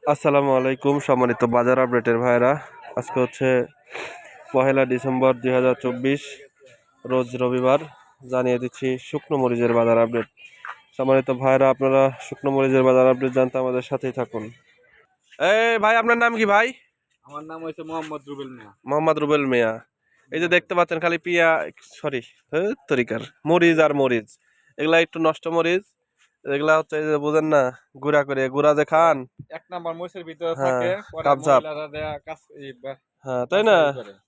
আসসালামু আলাইকুম সম্মানিত বাজার আপডেটের ভাইরা আজকে হচ্ছে পহেলা ডিসেম্বর দুই হাজার চব্বিশ রোজ রবিবার। জানিয়ে দিচ্ছি শুকনো মরিচের বাজার আপডেট। সম্মানিত ভাইরা আপনারা শুকনো মরিচের বাজার আপডেট জানতে আমাদের সাথেই থাকুন। এই ভাই আপনার নাম কি ভাই? আমার নাম হয়েছে মোহাম্মদ রুবেল মিয়া। মোহাম্মদ রুবেল মিয়া। এই যে দেখতে পাচ্ছেন খালি পিয়া সরি তরিকার। মরিচ আর মরিচ। এগুলা একটু নষ্ট মরিচ। এগুলা হচ্ছে এই যে বুঝেন না গুড়া করে। গুড়া যে খান এক নাম্বার মরিচের ভিতরে হ্যাঁ, থাকে হ্যাঁ তাই না?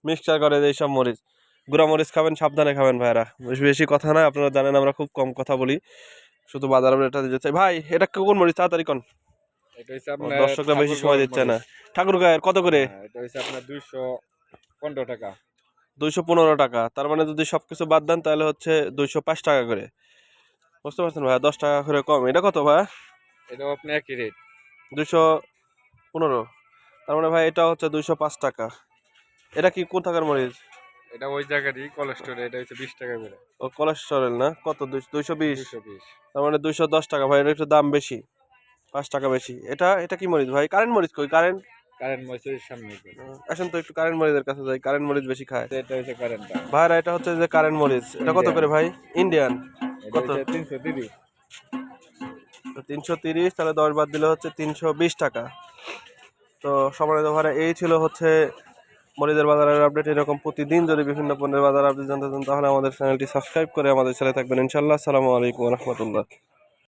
মিক্সচার করে এই সব মরিচ। গুঁড়া মরিচ খাবেন সাবধানে খাবেন ভাইরা। বেশি বেশি কথা না আপনারা জানেন আমরা খুব কম কথা বলি। শুধু বাজার এটা দিতে চাই। ভাই এটা কোন মরিচ? তাড়াতাড়ি কোন? এটা দর্শকরা বেশি সময় দিচ্ছে না। ঠাকুর গায়ের কত করে? হ্যাঁ, এটা হচ্ছে আপনার দুইশো পনেরো টাকা। দুইশো পনেরো টাকা। তার মানে যদি সব কিছু বাদ দেন তাহলে হচ্ছে দুইশো পাঁচ টাকা করে। বুঝতে পারছেন ভাই দশ টাকা করে কম। এটা কত ভাই এটাও আপনি একই রেট দুইশো পনেরো। তার মানে ভাই এটা হচ্ছে দুইশো পাঁচ টাকা। এটা কি কোন টাকার মরিচ? এটা ওই জায়গারই কোলেস্টোরে এটা হচ্ছে বিশ টাকা করে। ও কোলেস্টেরল না? কত? দুইশো বিশ? দুইশো বিশ। তার মানে দুইশো দশ টাকা ভাই এটা একটু দাম বেশি। পাঁচ টাকা বেশি। এটা এটা কি মরিচ ভাই? কারেন্ট মরিচ কই? কারেন্ট? কারেন্ট মরিচের সামনে আসেন তো একটু কারেন্ট মরিচের কাছে যাই। কারেন্ট মরিচ বেশি খায়। এটা হচ্ছে কারেন্ট ভাইরা এটা হচ্ছে যে কারেন্ট মরিচ। এটা কত করে ভাই? ইন্ডিয়ান কত? তিনশো তিরিশ। তিনশো তিরিশ, তাহলে দশ বাদ দিলে হচ্ছে তিনশো বিশ টাকা। তো সম্মানিত ভাড়া এই ছিল হচ্ছে মরিদের বাজারের আপডেট এরকম প্রতিদিন যদি বিভিন্ন পণ্যের বাজার আপডেট জানতে চান, তাহলে আমাদের চ্যানেলটি সাবস্ক্রাইব করে আমাদের চ্যানেলে থাকবেন। ইনশাল্লাহ আসসালামু আলাইকুম রহমতুল্লাহ।